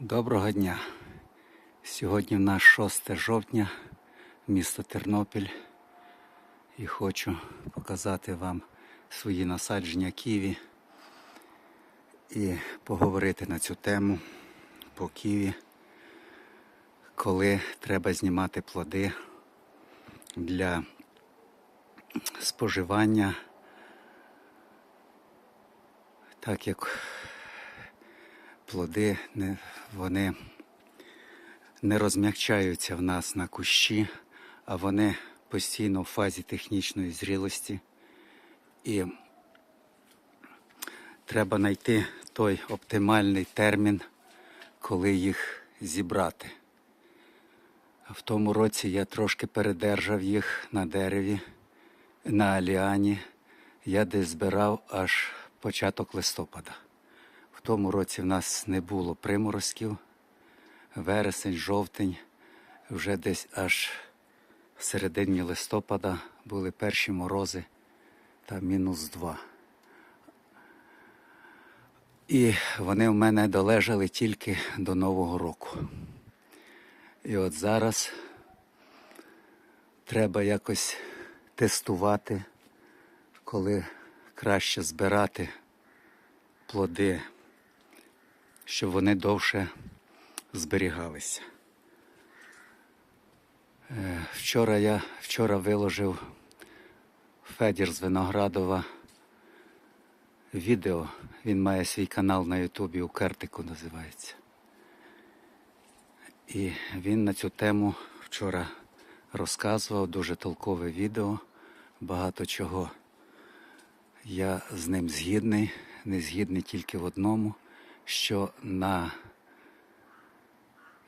Доброго дня. Сьогодні в нас 6 жовтня, місто Тернопіль. І хочу показати вам свої насадження ківі і поговорити на цю тему по ківі, коли треба знімати плоди для споживання, так як плоди вони не розм'якчаються в нас на кущі, а вони постійно в фазі технічної зрілості. І треба знайти той оптимальний термін, коли їх зібрати. В тому році я трошки передержав їх на дереві, на аліані. Я десь збирав аж початок листопада. Тому році в нас не було приморозків. Вересень, жовтень, вже десь аж в середині листопада були перші морози та мінус два. І вони в мене долежали тільки до Нового року. І от зараз треба якось тестувати, коли краще збирати плоди, щоб вони довше зберігалися. Е, Вчора я вчора виложив Федір з Виноградова відео. Він має свій канал на Ютубі у Кертику називається. І він на цю тему вчора розказував дуже толкове відео, багато чого. Я з ним згідний, не згідний тільки в одному, що на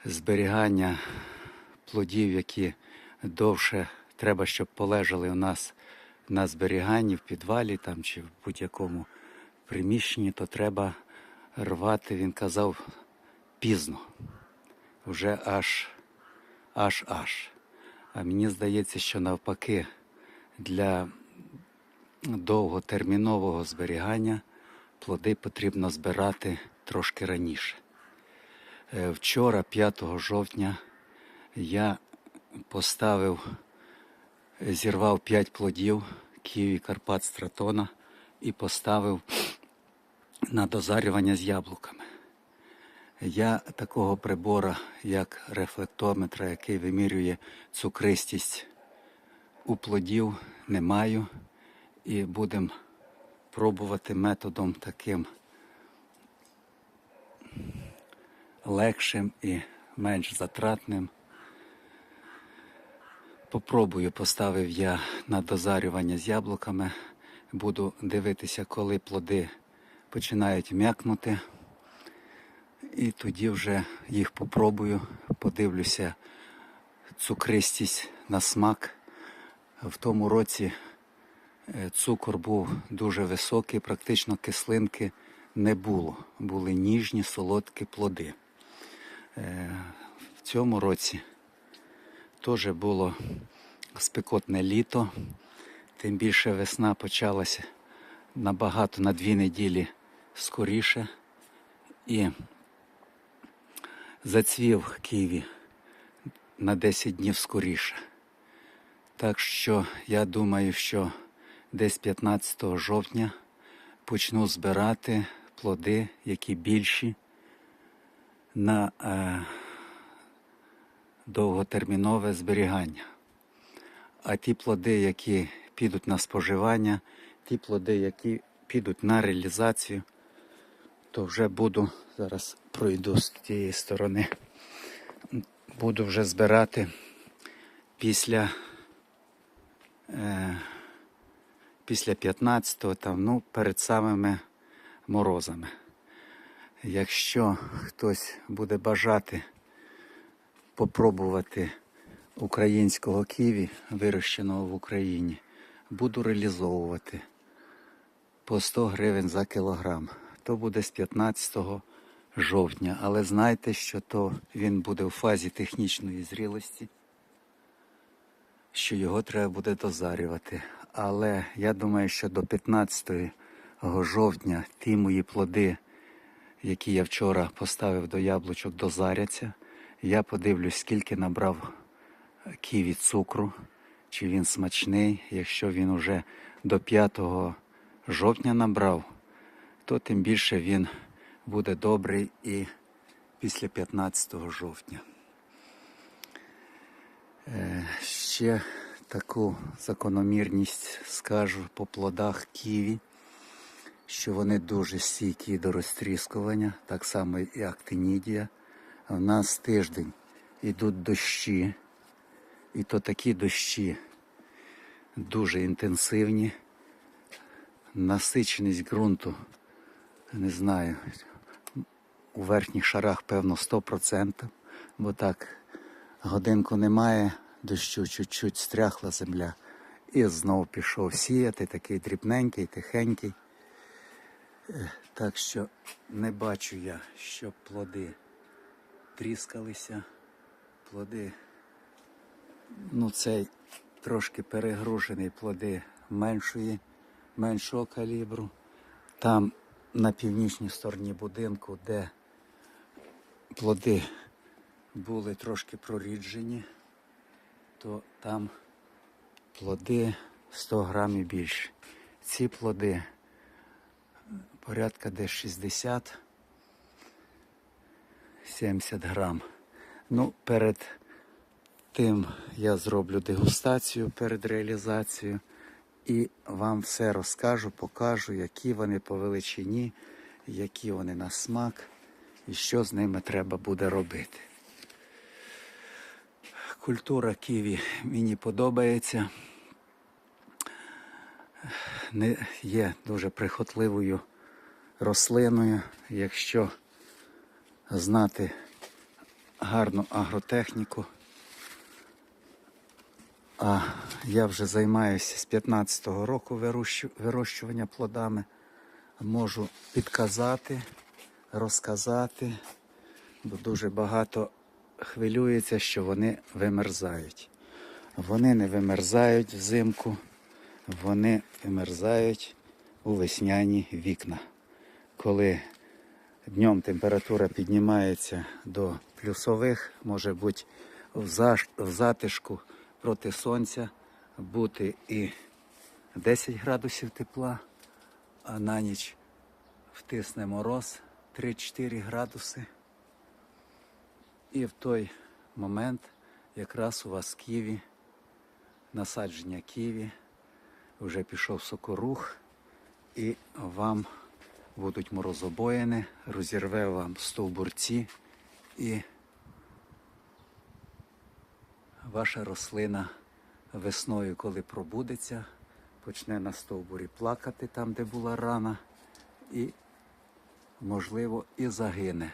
зберігання плодів, які довше треба, щоб полежали у нас на зберіганні в підвалі там, чи в будь-якому приміщенні, то треба рвати, він казав, пізно. Вже аж аж аж. А мені здається, що навпаки для довготермінового зберігання плоди потрібно збирати трошки раніше. Е, Вчора, 5 жовтня, я поставив, зірвав 5 плодів Києві Карпат Стратона і поставив на дозарювання з яблуками. Я такого прибора, як рефлектометра, який вимірює цукристість у плодів, не маю. І будемо пробувати методом таким легшим і менш затратним. Попробую, поставив я на дозарювання з яблуками. Буду дивитися, коли плоди починають м'якнути. І тоді вже їх попробую, подивлюся цукристість на смак. В тому році е, цукор був дуже високий, практично кислинки не було. Були ніжні, солодкі плоди. Е, В цьому році теж було спекотне літо, тим більше весна почалася набагато на дві неділі скоріше. І зацвів Києві на 10 днів скоріше. Так що я думаю, що десь 15 жовтня почну збирати плоди, які більші на е, довготермінове зберігання. А ті плоди, які підуть на споживання, ті плоди, які підуть на реалізацію, то вже буду, зараз пройду з тієї сторони, буду вже збирати після, е, після 15-го, там, ну, перед самими морозами. Якщо хтось буде бажати попробувати українського ківі, вирощеного в Україні, буду реалізовувати по 100 гривень за кілограм. То буде з 15 жовтня. Але знайте, що то він буде в фазі технічної зрілості, що його треба буде дозарювати. Але я думаю, що до 15 жовтня ті мої плоди які я вчора поставив до яблучок, дозаряться. Я подивлюсь, скільки набрав ківі цукру, чи він смачний. Якщо він уже до 5 жовтня набрав, то тим більше він буде добрий і після 15 жовтня. Е, Ще таку закономірність скажу по плодах ківі, що вони дуже стійкі до розтріскування, так само і актинідія. У нас тиждень йдуть дощі, і то такі дощі дуже інтенсивні. Насиченість ґрунту, не знаю, у верхніх шарах, певно, 100%, бо так годинку немає, дощу чуть-чуть стряхла земля. І знов пішов сіяти, такий дрібненький, тихенький. Е, Так що не бачу я, щоб плоди тріскалися. Плоди, ну цей трошки перегружений плоди меншої, меншого калібру. Там на північній стороні будинку, де плоди були трошки проріджені, то там плоди 100 грамів більше. Ці плоди порядка десь 60 70 грам. Ну, перед тим я зроблю дегустацію перед реалізацією і вам все розкажу, покажу, які вони по величині, які вони на смак і що з ними треба буде робити. Культура ківі мені подобається. Не є дуже прихотливою рослиною, якщо знати гарну агротехніку. А я вже займаюся з 15-го року вирощування плодами. Можу підказати, розказати, бо дуже багато хвилюється, що вони вимерзають. Вони не вимерзають взимку, вони вимерзають у весняні вікна. Коли днем температура піднімається до плюсових, може бути в, затишку проти сонця бути і 10 градусів тепла, а на ніч втисне мороз 3-4 градуси. І в той момент якраз у вас ківі, насадження ківі, вже пішов сокорух, і вам будуть морозобоїни, розірве вам стовбурці, і ваша рослина весною, коли пробудеться, почне на стовбурі плакати там, де була рана, і, можливо, і загине.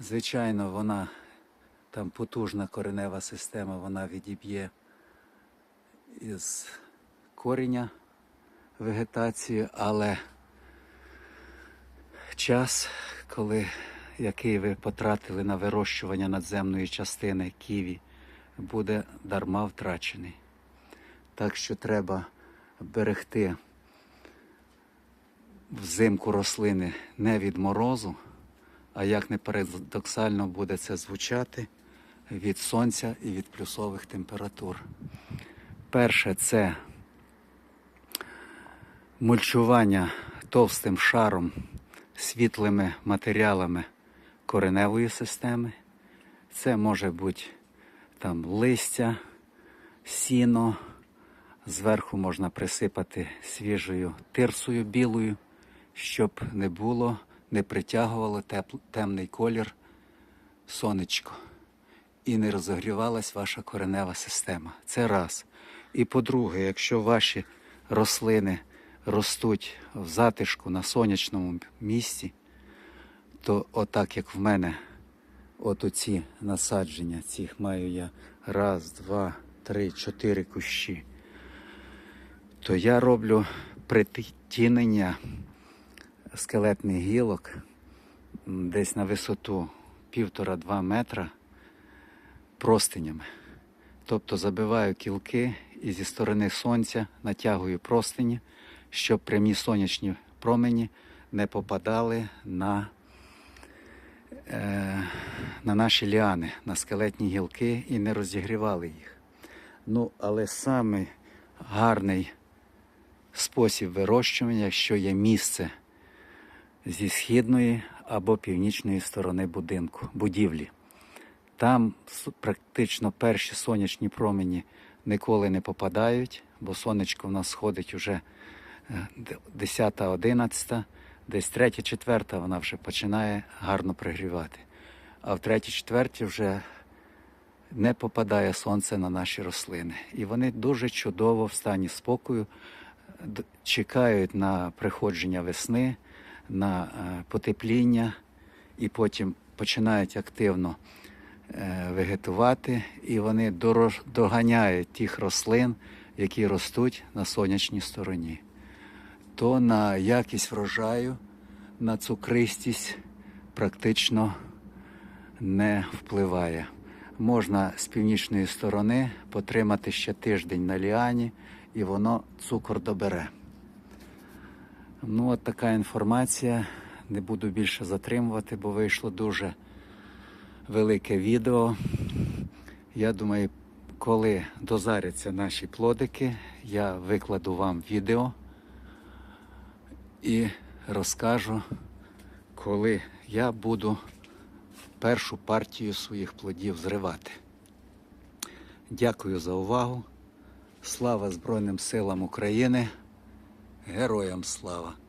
Звичайно, вона там потужна коренева система, вона відіб'є із коріння вегетацію, але час, коли, який ви потратили на вирощування надземної частини ківі, буде дарма втрачений. Так що треба берегти взимку рослини не від морозу, а як не парадоксально буде це звучати від сонця і від плюсових температур. Перше це мульчування товстим шаром світлими матеріалами кореневої системи. Це може бути там листя, сіно. Зверху можна присипати свіжою тирсою білою, щоб не було, не притягувало тепл- темний колір сонечко і не розогрівалась ваша коренева система. Це раз. І по-друге, якщо ваші рослини ростуть в затишку на сонячному місці, то отак, як в мене, от оці насадження, цих маю я раз, два, три, чотири кущі, то я роблю притінення скелетних гілок десь на висоту півтора-два метра простинями. Тобто забиваю кілки і зі сторони сонця натягую простині, щоб прямі сонячні промені не попадали на е, на наші ліани, на скелетні гілки і не розігрівали їх. Ну, але саме гарний спосіб вирощування, якщо є місце зі східної або північної сторони будинку, будівлі. Там практично перші сонячні промені ніколи не попадають, бо сонечко в нас сходить уже 10-11, десь 3-4 вона вже починає гарно пригрівати. А в 3-4 вже не попадає сонце на наші рослини. І вони дуже чудово в стані спокою чекають на приходження весни, на е, потепління, і потім починають активно е, вегетувати, і вони дорож- доганяють тих рослин, які ростуть на сонячній стороні. То на якість врожаю, на цукристість практично не впливає. Можна з північної сторони потримати ще тиждень на ліані, і воно цукор добере. Ну, от така інформація. Не буду більше затримувати, бо вийшло дуже велике відео. Я думаю, коли дозаряться наші плодики, я викладу вам відео і розкажу, коли я буду першу партію своїх плодів зривати. Дякую за увагу. Слава Збройним силам України. Героям слава!